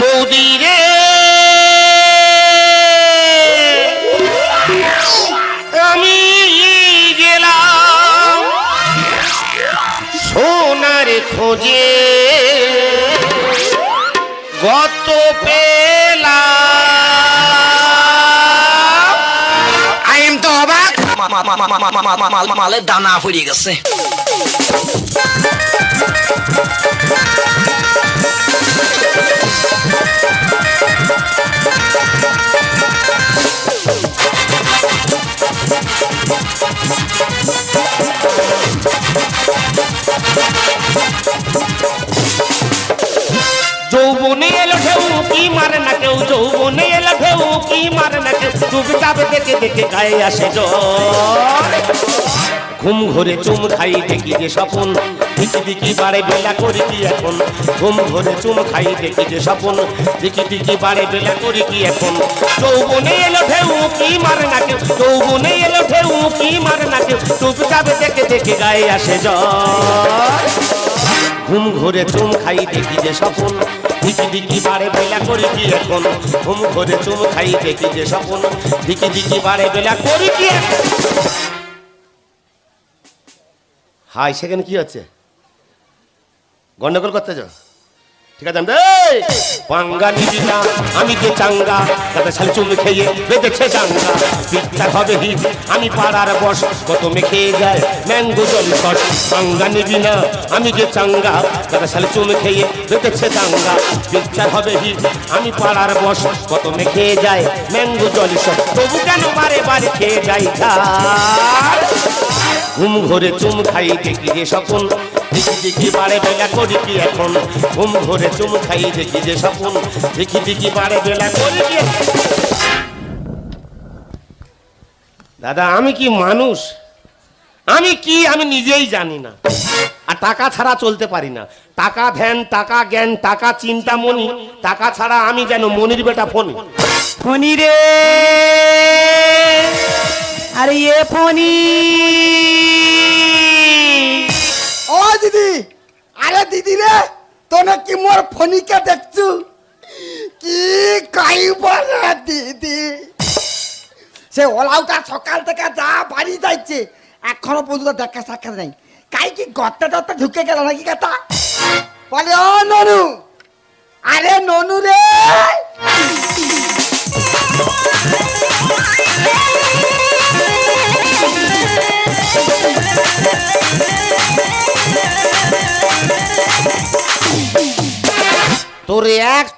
বৌদি রে। আমি গেলাম সোনার খোঁজে। গত পেলা আই এম তো অবাক। মালে দানা হয়ে গেছে। কি মারে না কেউ? যৌবনে এলো ঢেউ কি মারে না কেউ? দেখে দেখে গায়ে আসে জ্বর। ঘুম ঘরে চুম খাই দেখি যে স্বপন দিকি দিকি বারে বেলা করি কি এখন? ঘুম ঘরে চুম খাই দেখি যে স্বপন দিকি দিকি বারে বেলা করি কি এখন? যৌবনে এলো ঢেউ কি মারে না কেউ? যৌবনে এলো ঢেউ কি মারে না কেউ? চুপচাপ দেখে দেখে গায়ে আসে জ্বর। ঘুম ঘরে চুম খাই দেখি যে স্বপন। দিকি দিকি বারে বেলা করি কি এখন। ঘুম ঘরে চুম খাই দেখি যে স্বপন। দিকি দিকি বারে বেলা করি কি হাই সেখানে কি হচ্ছে গন্ডগোল করতে যাও আমি যে চাঙ্গা, তাতে শাল চুম খেয়ে বেঁধেছে চাঙ্গা। পিকচার হবে হিট, আমি পাড়ার বস, কত মেখে যায় ম্যাঙ্গো জল সস। পাঙ্গা নিবি না আমি যে চাঙ্গা, তাতে শাল চুম খেয়ে বেঁধেছে চাঙ্গা। পিকচার হবে হিট, আমি পাড়ার বস, কত মেখে যায় ম্যাঙ্গো জল সস। তবু কেন বারে বারে খেয়ে যাই ঝাল ঘুম ঘরে চুম খাই দেখি যে স্বপন? দেখি দেখি বারে বেলা করি কি এখন? ঘুম ঘরে চুম খাই দেখি যে স্বপন? দেখি দেখি বারে বেলা করি কি দাদা, আমি কি মানুষ? আমি কি আমি নিজেই জানি না। আর টাকা ছাড়া চলতে পারি না। টাকা ধ্যান, টাকা জ্ঞান, টাকা চিন্তা মনি, টাকা ছাড়া আমি যেন মনির বেটা ফোনে ফণি রে! আরে এ ফণি ও দিদি, আরে দিদি রে, তোনে কি মোর ফনিকে দেখছু? কি কাইব না দিদি। সে ওলাউটা সকাল থেকে যা বাড়ি যাইছে, এখনও পর্যন্ত দেখা সাক্ষাৎ নাই। কাই কি গর্তে টর্তে ঢুকে গেল নাকি কথা? বলে, ও ননু, আরে ননু রে।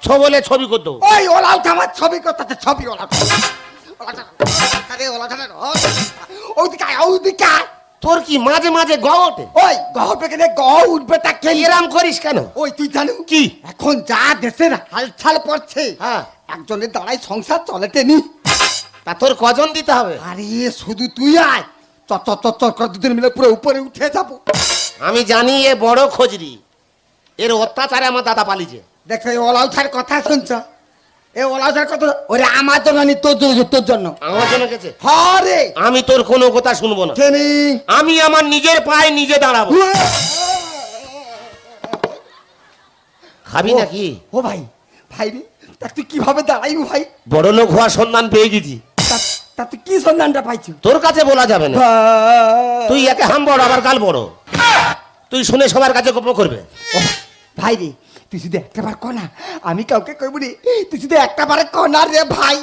ছবলে ছবি করতো। ওই ওলাউটা আমার ছবি করতে ছবি আয়। তোর কি মাঝে মাঝে গ ওঠে? ওই গহ পেকে গহ উঠবে তা কে এরাম করিস কেন? ওই তুই জানো? কি? এখন যা দেশের হালছাল পড়ছে হ্যাঁ। একজনের দাঁড়াই সংসার চলে টেনি। তা তোর কজন দিতে হবে? আরে শুধু তুই আয়। চট চট চট করে দুদিন মিলে পুরো উপরে উঠে যাব। আমি জানি এ বড় খোঁজরি। এর অত্যাচারে আমার দাদা পালিছে দেখো এই ওলাউঠার কথা শুনছ? এই ওলাউঠার কথা ওরে আমার জন্য নি তোর জন্য তোর জন্য। আমার জন্য গেছে? হরে আমি তোর কোনো কথা শুনব না। কেনি? আমি আমার নিজের পায়ে নিজে দাঁড়াবো। খাবি নাকি? ও ভাই ভাই রে তা তুই কীভাবে দাঁড়াইবি ভাই? বড় লোক হওয়ার সন্ধান পেয়ে গেছি। তা- তুই কি সন্ধানটা পাইছু? তোর কাছে বলা যাবে না। তুই একে হাম বড় আবার কাল বড়। তুই শুনে সবার কাছে গল্প করবে। ভাই রে তুই শুধু একটাবার কনা। আমি কাউকে কইব রে তুই শুধু একটাবারে কনা রে ভাই।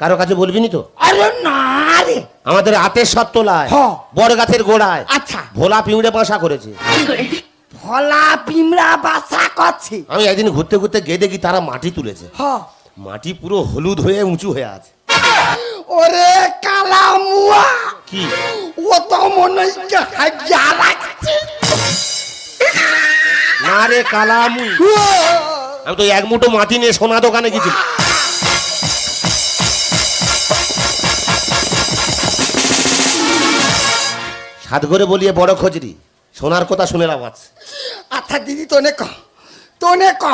কারও কাছে বলবি নি তো? আরে না রে। আমাদের হাতের সব তোলায় হ। বড় গাছের গোড়ায় আচ্ছা। ভোলা পিঁড়ে বাসা করেছে। ভলা পিমড়া বাসা করছে আমি একদিন ঘুরতে ঘুরতে গিয়ে দেখি তারা মাটি তুলেছে। হ। মাটি পুরো হলুদ হয়ে উঁচু হয়ে আছে। ওরে কালা মুয়া। কি? ও তো মনে হচ্ছে হাজিয়া রাখছে না রে কালামু। আমি তো এক মুঠো মাটি নিয়ে সোনা দোকানে গেছি সাত করে বলিয়ে বড় খোঁজরি, সোনার কথা শুনেলাম আজ। আচ্ছা দিদি, তোনে ক তোনে ক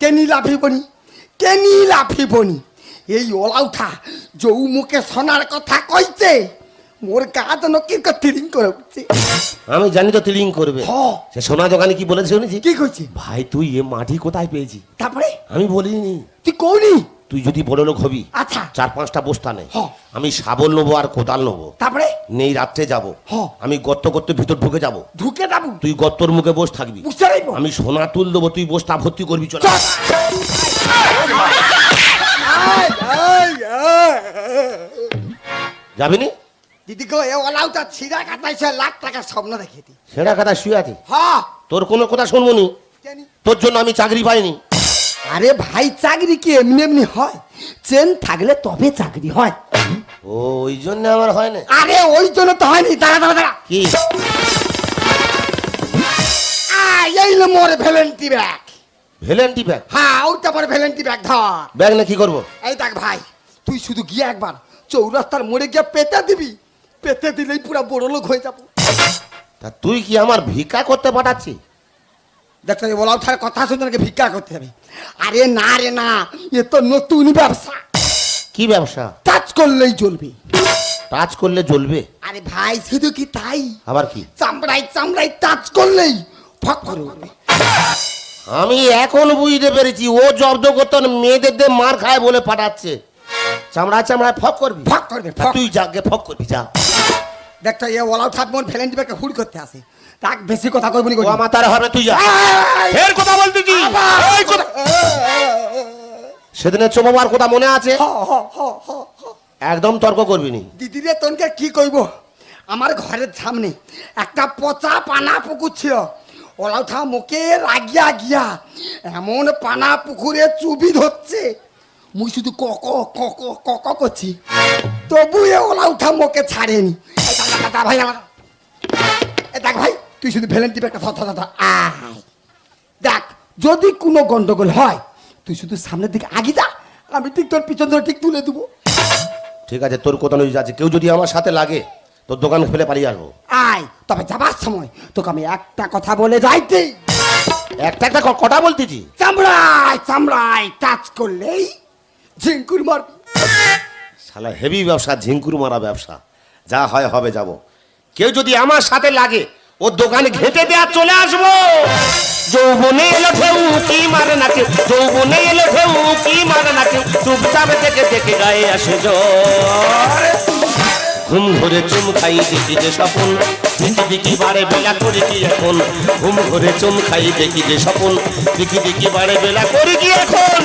কেনি লাফিবনি কেনি লাফিবনি এই ওলা উঠা যৌ মুখে সোনার কথা কইছে। মোর গা যেন কি তিরিং করে উঠছে আমি জানি তো তিলিং করবে। সে সোনা দোকানে কি বলেছে শুনেছি? কি করছি ভাই তুই এ মাটি কোথায় পেয়েছি তারপরে? আমি বলিনি। তুই কৌনি তুই যদি বড় লোক হবি আচ্ছা। চার পাঁচটা বস্তা নে। আমি শাবল নেব আর কোদাল নেব। তারপরে? নেই রাত্রে যাব। আমি গর্ত করতে ভিতর ঢুকে যাব। ঢুকে যাব? তুই গর্তর মুখে বস থাকবি। বুঝতে পারব? আমি সোনা তুল দেবো তুই বস্তা ভর্তি করবি চল। যাবিনি দিদি গো এ ওলাউটা ছিঁড়া কাটাইছে লাখ টাকার স্বপ্ন দেখে দি। সেটা কথা শুয়ে আছি? হ্যাঁ তোর কোনো কথা শুনব নি? তোর জন্য আমি চাকরি পাইনি। আরে ভাই চাকরি কি এমনি এমনি হয়? চেন থাকলে তবে চাকরি হয়। ও ওই জন্য আমার হয় না। আরে ওই জন্য তো হয়নি। দাঁড়া দাঁড়া দাঁড়া। কি? আয়, এই লো মোর ভ্যালেন্টি ব্যাগ। ভেলেন্টি ব্যাগ? হ্যাঁ ওইটা মোর ভ্যালেন্টি ব্যাগ ধর। ব্যাগ না কি করব? এই দেখ ভাই তুই শুধু গিয়ে একবার চৌরাস্তার মোড়ে গিয়ে পেতে দিবি। পেতে দিলেই পুরো বড় লোক হয়ে যাব। তা তুই কি আমার ভিক্ষা করতে পাঠাচ্ছি দেখো এই ওলাও থার কথা শুনে নাকি ভিক্ষা করতে হবে। আরে না রে না এ তো নতুন ব্যবসা। কি ব্যবসা? টাচ করলেই চলবে টাচ করলে জ্বলবে? আরে ভাই শুধু কি তাই? আবার কি? চামড়াই চামড়াই টাচ করলেই ফক করে উঠবে। আমি এখন বুঝতে পেরেছি ও জব্দ করতো না, মেয়েদের দিয়ে মার খায় বলে পাঠাচ্ছে। চামড়া চামড়ায় ফক করবি? ফক করবে তুই যাকে ফক করবি যা। দেখতো এ ওলাও থাক মোর ভ্যালেন্টি ব্যাগকে হুড় করতে আসে তাক বেশি কথা কইবনি ও আমার তারা হবে তুই যা। ফের কথা বলতেছি এই কথা সেদিনের চোমাবার কথা মনে আছে? একদম তর্ক করবি নি। দিদিরে তোনকে কি কইব? আমার ঘরের সামনে একটা পচা পানা পুকুর ছিল। ওলাও থা মুখে রাগিয়া গিয়া এমন পানা পুকুরে চুবি ধরছে। মুই শুধু কক কক কক করছি। তবু এ ওলা উঠা মুখে ছাড়েনি। ভাই আমার এ দেখ ভাই তুই শুধু ধর, ধর আয়। দেখ যদি কোনো গন্ডগোল হয় তুই শুধু সামনের দিকে আগে যা আমি ঠিক তোর পিছন ধরে ঠিক তুলে দেবো। ঠিক আছে তোর কথা অনুযায়ী আছে কেউ যদি আমার সাথে লাগে তোর দোকান ফেলে পালিয়ে আসব। আয় তবে যাবার সময় তোকে আমি একটা কথা বলে যাইতে। একটা একটা ক- কটা বলতেছি? চামড়ায় চামড়ায় টাচ করলেই ঝিঙ্কুর মারবি। শালা হেভি ব্যবসা ঝিঙ্কুর মারা ব্যবসা। যা হয় হবে যাব। কেউ যদি আমার সাথে লাগে, ওর দোকানে ঘেটে দেয়া চলে আসব। যৌবনে এলো ঢেউ, কি মারে নাকে যৌবনে এলো ঢেউ, কি মারে নাকে চুপচাপ থেকে দেখে গায়ে আসে জ্বর। ঘুম ঘরে চুম খাই, দেখি যে স্বপন। দেখি দেখি বারে বেলা করে কি এখন? ঘুম ঘরে চুম খাই, দেখি যে স্বপন। দেখি দেখি বারে বেলা করে কি এখন?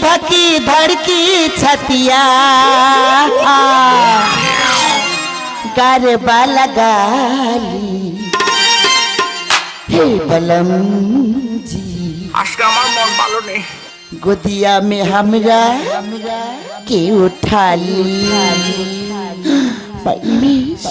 धकी धकी धड़की छतिया गरबा लगाली हे बलम जी আজকে আমার মন ভালো নেই गोदिया में हमरा के उठाली Parmish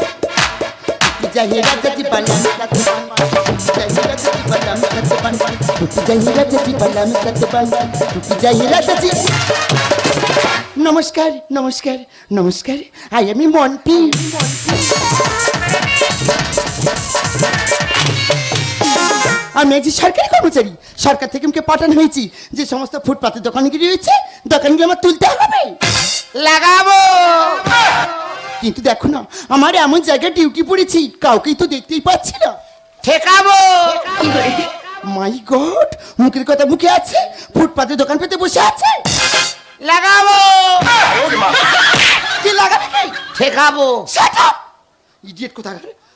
jahira jadi bala jahira jadi bala mitateban jahira jadi bala mitateban নমস্কার নমস্কার নমস্কার আই আমি মন্টি আমি একজন সরকারি কর্মচারী, সরকার থেকে আমাকে পাঠানো হয়েছি যে সমস্ত ফুটপাতের দোকানগুলি রয়েছে, দোকানগুলো আমার তুলতে হবে। লাগাবো। কিন্তু দেখো না আমার এমন জায়গায় ডিউটি পড়েছি কাউকেই তো দেখতেই পাচ্ছি না। ঠেকাবো! মাই গড মুখের কথা মুখে আছে ফুটপাতে দোকান পেতে বসে আছে। লাগাবো! কি লাগাবে কি? ঠেকাবো! ইডিয়েট কোথা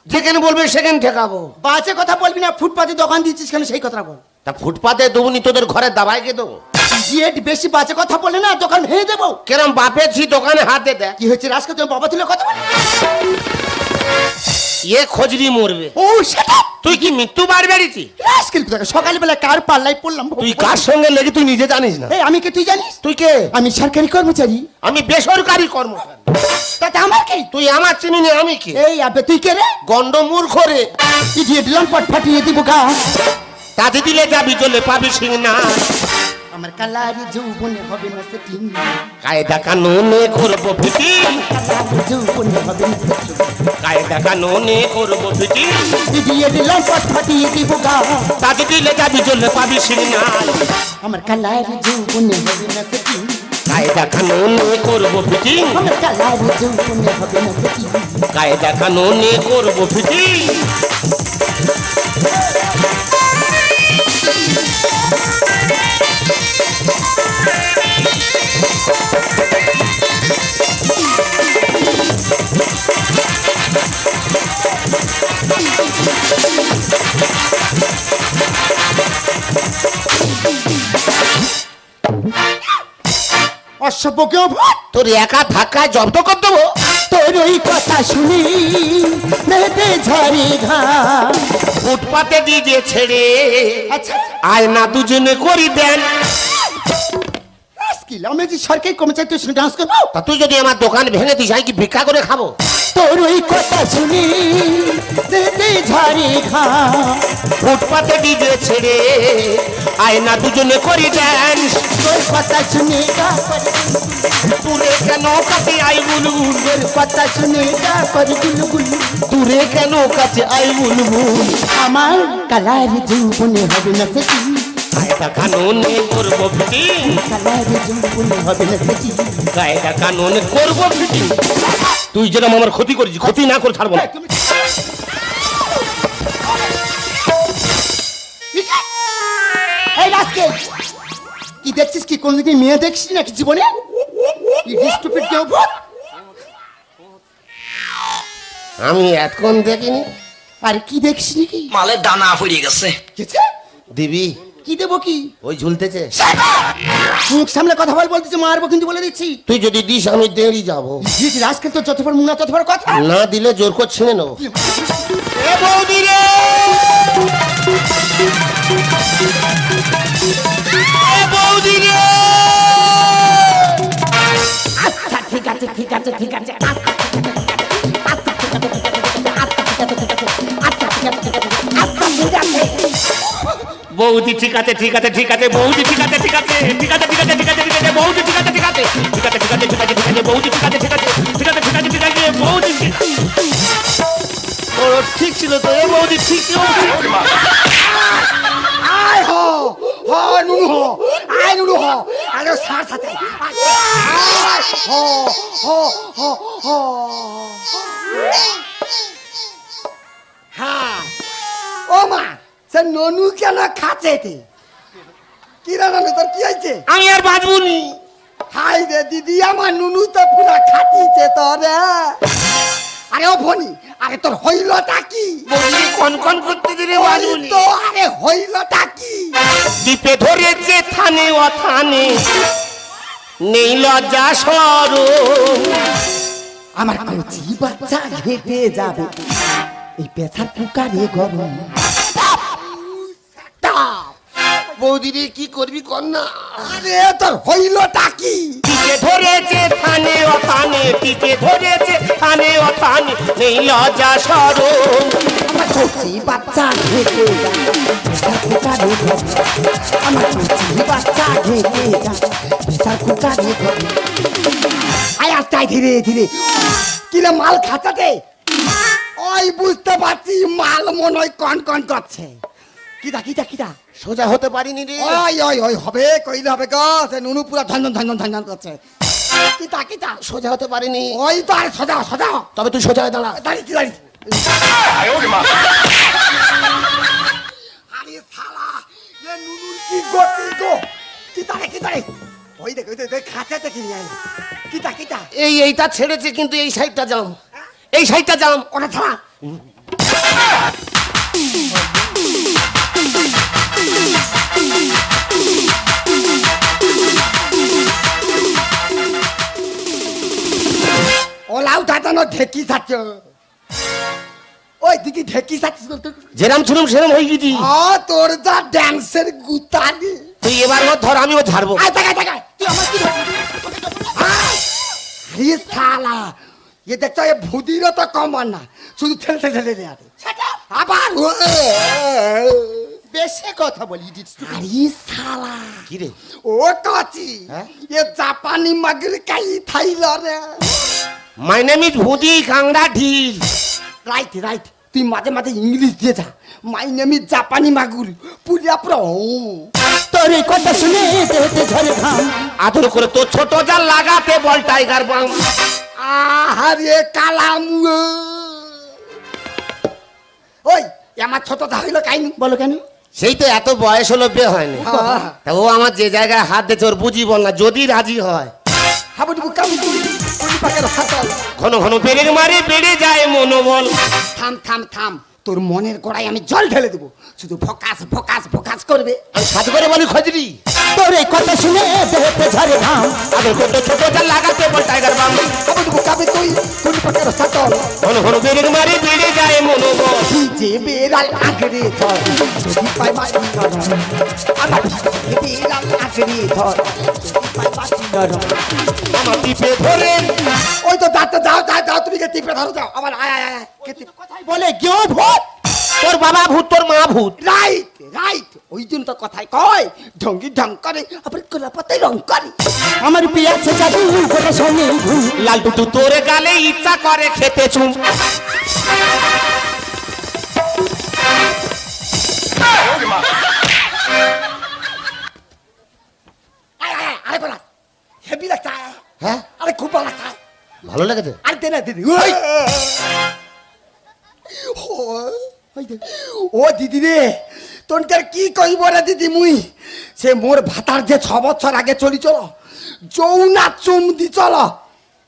যেখানে বলবে সেখানে ঠেকাবো। বাজে কথা বলবি না ফুটপাতে দোকান দিয়েছিস কেন সেই কথা বল। তা ফুটপাতে দেবনি তোদের ঘরের দাবাইকে দেবো? ইডিয়েট বেশি বাজে কথা বলে না দোকান ভেঙে দেবো। কেরম বাপের ছি দোকানে হাতে দেয় কি হয়েছে রাজকে তুমি বাবা তুলে কথা বল? এ খোঁজরি মরবে। ও সেট? তুই কি মৃত্যু বার বেরিয়েছি রাজকের কোথা সকালবেলা কার পাল্লাই পড়লাম? তুই কার সঙ্গে লেগে তুই নিজে জানিস না। এই আমি কে তুই জানিস? তুই কে? আমি সরকারি কর্মচারী। আমি বেসরকারি কর্মচারী। তাতে আমার কি? তুই আমার চিনি না আমি কি? এই আবে তুই কে রে? গন্ড মূর্খ রে। ইডিয়েট লম্পট ফাটিয়ে দিব গা। তাতে দিলে যাবি চলে পাবি সিং না আমার কালারি যৌবনে হবে না সেটিং। কায়দা কানুনে করব ফিটি। কালারি যৌবনে হবে না সেটিং। কায়দা কানুনে করব ফিটি। ইডিয়েট লম্পট ফাটিয়ে দিব গা। তাতে দিলে যাবি চলে পাবি সিং না আমার কালারি যৌবনে হবে না সেটিং। কায়দা কানুনে করব ফিটি। আমার কালারি যৌবনে হবে না সেটিং। কায়দা কানুনে করব ফিটি। ভূত তোর একা ধাক্কায় জব্দ করে দেবো। তোর ওই কথা শুনি মেতে ঝরে ঘা। ফুটপাতে দিয়ে ছেড়ে আচ্ছা। আয় না দুজনে করি দেন। স্কিল আমি যে সরকারি কর্মচারী তুই ডান্স করব। তা তুই যদি আমার দোকান ভেঙে দিস আমি কি ভিক্ষা করে খাব? তোর ওই কথা শুনি ঝরে ঘা। ফুটপাতে দিয়ে ছেড়ে আয় না দুজনে করি দেন। তোর কথা শুনে দূরে কেন কাছে আই বুলবুল? তোর কথা শুনে করে গুলগুল দূরে কেন কাছে আই বুলবুল? আমার কালারি যৌবনে হবে না সেটি কায়দা কানুনে করব ফিটিং। কালারি যৌবনে হবে না সেটি কায়দা কানুন করব ফিটিং। তুই যেরকম আমার ক্ষতি করেছিস ক্ষতি না করে ছাড়বো না। এই রাজকে! কি দেখছিস কি? কোনদিন মেয়ে দেখছিস নাকি জীবনে? আমি এতক্ষণ দেখিনি। আর কি দেখছিস নাকি? মালের দানা পড়ে গেছে। দিবি। কি দেবো কি? ওই ঝুলতেছে। মুখ সামনে কথা বল বলতেছি মারবো কিন্তু বলে দিচ্ছি। তুই যদি দিস আমি দেরি যাব। রাজকে তো যত মুনা মুঙা তত বড় কথা। না দিলে জোর করে ছিঁড়ে নেব এ বৌদি রে! আচ্ছা ঠিক আছে ঠিক আছে ঠিক আছে বৌদি ঠিক আছে ঠিক আছে ঠিক আছে বৌদি ঠিক আছে ঠিক আছে ঠিক আছে ঠিক আছে ঠিক আছে ঠিক আছে বৌদি ঠিক আছে ঠিক আছে ঠিক আছে ঠিক আছে ঠিক আছে ঠিক আছে বৌদি ঠিক আছে ঠিক আছে ঠিক আছে ঠিক আছে ঠিক আছে বৌদি ঠিক ও ঠিক ছিল তো এ বৌদি ঠিক ছিল। আয় হ হ নুনু হ আয় নুনু হ। আরে সার সাথে। আয়, হ হ হ হ হ্যাঁ। ও মা সে ননু কেন খাচ্ছে এতে কি রে তোর কি হয়েছে? আমি আর বাঁচবুনি হাই রে দিদি আমার নুনু তো পুরা খাটিছে তোরে। আরে ও ভনি আরে তোর হইলটা কি? বৌদি কনকন করতে দিলে বাঁচবুনি তো আরে হইলটা কি? দ্বীপে ধরেছে থানে অথানে নেই লজ্জা সরম আমার কচি বাচ্চা ঘেটে যাবে এই পেছার কুকারে গরম। বৌদি রে কি করবি কর না। আরে তোর হইলটা কি? টিপে ধরেছে থানে অথানে টিপে ধরেছে থানে অথানে নেই লজ্জা সরম। আমার কচি বাচ্চা ঘেটে পেছার কুকারে আমার কচি বাচ্চা ঘেটে কুকারে আয় আস্তে ধীরে। ধীরে মাল খাচাতে ওই বুঝতে পারছি মাল মনে হয় কন কন করছে। কিটা কিটা কিটা? সোজা হতে পারিনি রে। ওই ওই ওই হবে কইলে হবে গো সে নুনু পুরা ঝনঝন ঝনঝন ঝনঝন করছে। কিটা কিটা সোজা হতে পারিনি। ওই তো আর সজা সজা। তবে তুই সোজা হয়ে দাঁড়া। দাঁড়িয়েছি দাঁড়িয়েছি। আরে শালা তো কি তারে কি তারে ওই দেখ ওই দেখ ওই খাঁচাতে কি নিয়ে আয়। কিটা কিটা এই এইটা ছেড়েছে কিন্তু এই সাইডটা জাম। এই সাইডটা জাম। ওটা ছাড়া। ওলাউ দাদানো ঢেকি থাকছ ওই দিকে ঢেকি থাকছিস যেরাম ছিলাম সেরাম হয়ে গেছি। আ তোর যা ড্যান্সের গুতানি তুই এবার ওর ধর আমিও ঝাড়বো। আয় টাকা টাকা তুই আমার কি আরে শালা। এ দেখছ এ ভুদিরও তো কমান না। শুধু ঠেলে ঠেলে ঠেলে আবার ও- বেশি কথা বলি আরে শালা। কি রে ও কাচি হ্যাঁ? এ জাপানি মাগর কাই থাইল রে মাই নেম ইজ ভুদি কাংড়া ঢিল। রাইট রাইট তুই মাঝে মাঝে ইংলিশ দিয়ে যা। মাই নেম ইজ জাপানি মাগুর। পুরিয়া পুরো। তোর এই কথা শুনে দেহতে ঝরে ঘাম আদর করে তোর ছোট জাল লাগাতে বল টাইগার বাম আহারে কালাম। ওই আমার ছোট দা হইল কাইনি। বলো কেন? সেই তো এত বয়স হলো বিয়ে হয়নি। হ্যাঁ। তা ও আমার যে জায়গায় হাত দিয়েছে ওর বুঝি বল না যদি রাজি হয়। ঘন ঘন বেড়ে মারে বেড়ে যায় মনোবল। থাম থাম থাম। তোর মনের গোড়ায় আমি জল ঢেলে দেবো। শুধু ফকাস ফকাস ফকাস করবে। সাথে করে বলি খজরি তোর এই কথা শুনে দেহতে ঝরে ঘাম। আদর করে তোর ছোট জাল লাগাতে বল টাইগার বাম। হাবুডুবু কাবে তুই পুরি পাকের হাতল ঘন ঘন বেড়ে মারে বেড়ে যায় মনোবল। যে বেড়াল আগরে ধর যদি পাই নরম আমার বেড়াল আগরে ধর যদি পাই আমার টিপে ধরে। ওই তো দাঁতে যাও যাও যাও তুমি কে টিপে ধরো যাও আবার আয় আয় আয় কে টিপে। বলে কেউ ভূত তোর বাবা ভূত তোর মা ভূত। Right right. ওই জন্য তো কথাই কয় ঢঙ্গি ঢং করে আবার রং করে। আমার পিয়াছে জাদু কথা শুনে লাল টুটু তোর গালে ইচ্ছা করে খেতে চুম। ভালো লেগেছে? আরে দে না দিদি ওই! ও, দিদি রে তোনকার কি কইব রে দিদি মুই? সে মোর ভাতার যে ছ বছর আগে চলি চল যৌনা চুম দি চল।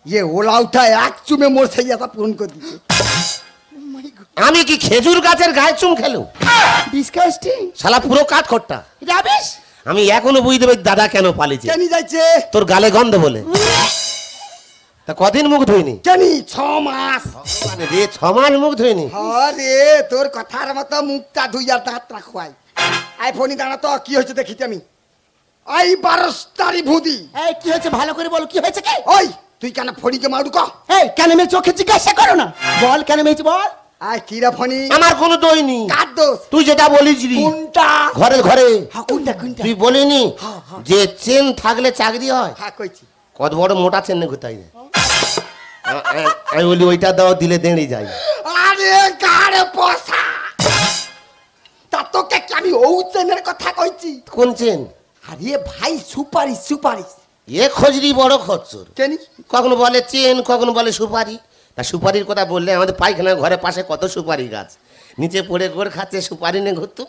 ইয়ে ওলা উঠা এক চুমে মোর সেই এটা পূরণ করে দিচ্ছে আমি কি খেজুর গাছের গায়ে চুম খেলো? ডিসকাস্টিং। শালা পুরো কাঠ খট্টা। রাবিশ? আমি এখনও বুঝতে পারি দাদা কেন পালিছে। কেনি যাইছে? তোর গালে গন্ধ বলে। তা কদিন মুখ ধুইনি? কেনি ছ মাস। মানে রে ছ মাস মুখ ধুইনি? আরে তোর কথার মতো মুখটা ধুইয়া দাঁত রাখুয়াই আই ফোনি দাঁড়া তো কি হয়েছে দেখিতে আমি। আই বারস্তারি ভুদি। এই কি হয়েছে? ভালো করে বলো কি হয়েছে কে? ওই তুই কেন ফণিকে মারু ক? এই কেন মেয়ে চোখে জিজ্ঞাসা করো না। বল কেন মেয়েছি বল। আয় কিরা ফণি আমার কোনো দই নি কার দোষ? তুই যেটা বলিস রি, কোনটা? ঘরে ঘরে। হ্যাঁ কোনটা কোনটা? তুই বলিনি। যে চেন থাকলে চাকরি হয়? হ্যাঁ কইছি। কত বড় মোটা চেন ঘুরতাই যায় আমি বলি ওইটা দাও দিলে দেড়ে যাই। আরে গাড়ে পয়সা তা তোকে কি আমি ও চেনের কথা কইছি? কোন চেন? আরে ভাই সুপারিশ সুপারিশ। এ খজরি বড় খরচর কেনি? কখনো বলে চেন কখনো বলে সুপারি? তা সুপারির কথা বললে আমাদের পায়খানা ঘরের পাশে কত সুপারি গাছ। নিচে পড়ে গোড় খাচ্ছে সুপারি নিয়ে ঘুরতো।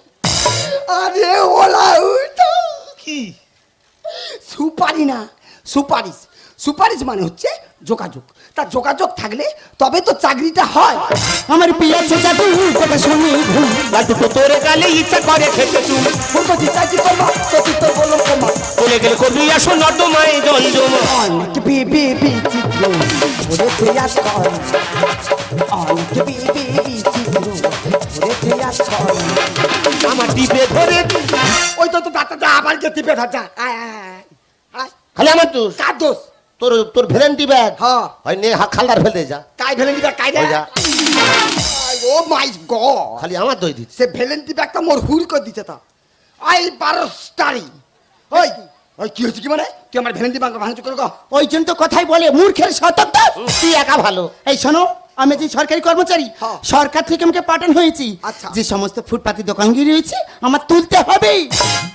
আরে ওলা উঠো কি? সুপারি না সুপারিশ। সুপারিশ মানে হচ্ছে যোগাযোগ। তা যোগাযোগ থাকলে তবে তো চাকরিটা হয়। আমার পিয়া পিয়াছে জাদু কথা শুনে ঘুম লাড্ডু তো তোর গালে ইচ্ছা করে খেতে চুম বলব যে চাকরি করব? তো তুই তো বলল কমা চলে গেলে করবি আসো নর্দমায় জল জমা অনেক বিবি বিচিত্র ওরে প্রয়াস কর। অনেক বিবি বিচিত্র ওরে প্রয়াস কর। আমার টিপে ধরে ওই তো তো দাঁতা যা আবার যে টিপে ধর যা। আয় আয় আয়, আয়। খালি আমার দোষ। কার দোষ? তোর তোর ভ্যালেন্টি ব্যাগ? হ্যাঁ। হয় নে হা খালদার ফেলে যা। কাই ভেলেন্টি ব্যাগ কাই যা। Oh my god. খালি আমার দই দিচ্ছে। সে ভেলেন্টি ব্যাগটা মোর হুর করে দিছে তা। আই বারোস্টারি। ওই ওই কি হচ্ছে কি মানে? তুই আমার ভেলেন্টি ব্যাগ ভাঙচুর করে গো ওই জন্য তো কথাই বলে মূর্খের সতর্ক। তুই একা ভালো। এই শোনো আমি যে সরকারি কর্মচারী হ্যাঁ। সরকার থেকে আমাকে পাঠানো হয়েছি। আচ্ছা। যে সমস্ত ফুটপাতি দোকানগিরি রয়েছে আমার তুলতে হবে।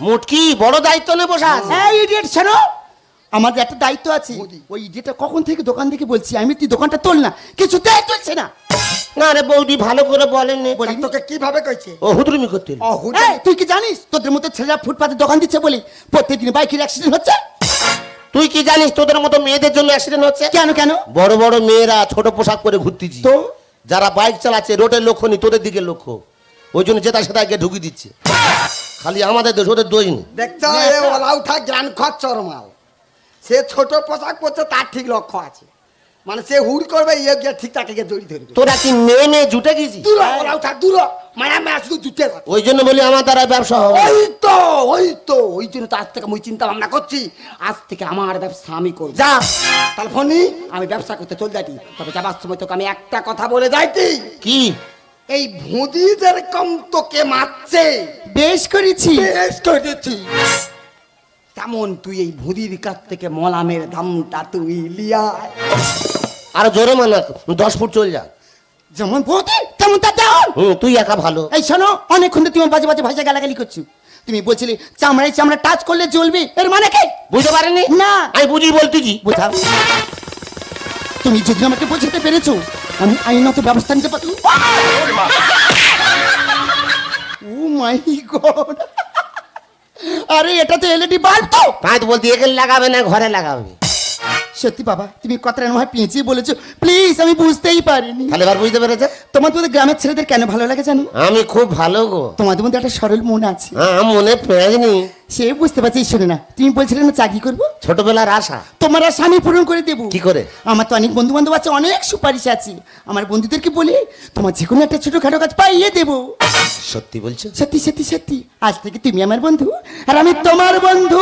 মুটকি বড় দায়িত্ব নে বসা আছে। এই ইডিয়েট শোনো। আমাদের একটা দায়িত্ব আছে। ওই যেটা কখন থেকে দোকান থেকে বলছি আমি তুই দোকানটা তোল না কিছুতেই চলছে না। না রে বৌদি ভালো করে বলেনি বলি তোকে কীভাবে কইছে? ও হুদরুমি করতে তুই কি জানিস? তোদের মতো ছেলেরা ফুটপাতে দোকান দিচ্ছে বলি প্রত্যেকদিন বাইকের অ্যাক্সিডেন্ট হচ্ছে? তুই কি জানিস তোদের মতো মেয়েদের জন্য অ্যাক্সিডেন্ট হচ্ছে? কেন কেন? বড় বড় মেয়েরা ছোট পোশাক পরে ঘুরতেছি। তো? যারা বাইক চালাচ্ছে রোডের লক্ষ্য নেই তোদের দিকে লক্ষ্য। ওই জন্য যেটা সেটা গিয়ে ঢুকিয়ে দিচ্ছে। খালি আমাদের দোষ ওদের দোষ নেই। দেখছ এ ওলা উঠা জ্ঞান খচ্চর মাল। সে ছোট পোশাক পরছে তার ঠিক লক্ষ্য আছে। মানে সে হুড় করবে ইয়ে গিয়ে ঠিক তাকে গিয়ে দড়ি ধরবে। তোরা কি মেয়ে মেয়ে জুটে গেছিস? দূর ওলা উঠা দূর। মায়া মায়া শুধু জুটে থাকে। ওই জন্য বলি আমার দ্বারা ব্যবসা হবে ওই তো ওই তো ওই জন্য তো আজ থেকে আমি চিন্তা ভাবনা করছি আজ থেকে আমার ব্যবসা আমি করব। যা। তাহলে ফোনি আমি ব্যবসা করতে চল যাইতি। তবে যাবার সময় তোকে আমি একটা কথা বলে যাইতি। কি? এই ভুঁদি যেরকম তোকে মারছে। বেশ করেছি। বেশ করেছি। তেমন তুই এই ভুঁদির কাছ থেকে মলামের দামটা তুই লিয়া? আর জোরে মানা দশ ফুট চল যা। যেমন তেমন হুম তুই একা ভালো। এই শোনো অনেকক্ষণ তুমি বাজে বাজে ভাষা গালাগালি করছ। তুমি বলছিলে চামড়ায় চামড়া টাচ করলে জ্বলবে এর মানে কি? বুঝতে পারেনি? না। আমি বুঝি বলতেছি। বুঝা। তুমি যদি আমাকে বোঝাতে পেরেছ আমি আইনত ব্যবস্থা নিতে পারি ও মাই গড। আরে এটা তো এলইডি বাল্ব তো। তো বলতে এখানে লাগাবে না ঘরে লাগাবে। সত্যি বাবা তুমি কথাটা মনে হয় পেঁচিয়ে বলেছ। প্লিজ আমি বুঝতেই পারিনি। তাহলে এবার বুঝতে পেরেছে? তোমার তোমাদের গ্রামের ছেলেদের কেন ভালো লাগে জানো? আমি খুব ভালো গো। তোমাদের মধ্যে একটা সরল মন আছে। হ্যাঁ মনে পেঁয়াজনি সে বুঝতে পারছি শোনে না তুমি বলছিলে না চাকরি করব? ছোটবেলার আশা। তোমার আর স্বামী পূরণ করে দেবো। কি করে? আমার তো অনেক বন্ধু বান্ধব আছে অনেক সুপারিশ আছে। আমার বন্ধুদেরকে বলি তোমার যে কোনো একটা ছোটখাটো কাজ পাইয়ে দেবো। সত্যি বলছো? সত্যি সত্যি সত্যি। আজ থেকে তুমি আমার বন্ধু আর আমি তোমার বন্ধু।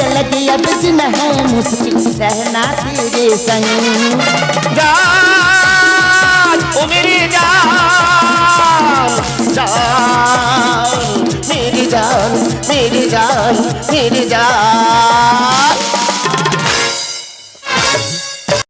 अलग अब जिन है मुश्किल सहना तेरे संग। जान, ओ मेरी जान जान, मेरी जान मेरी जान मेरी जान।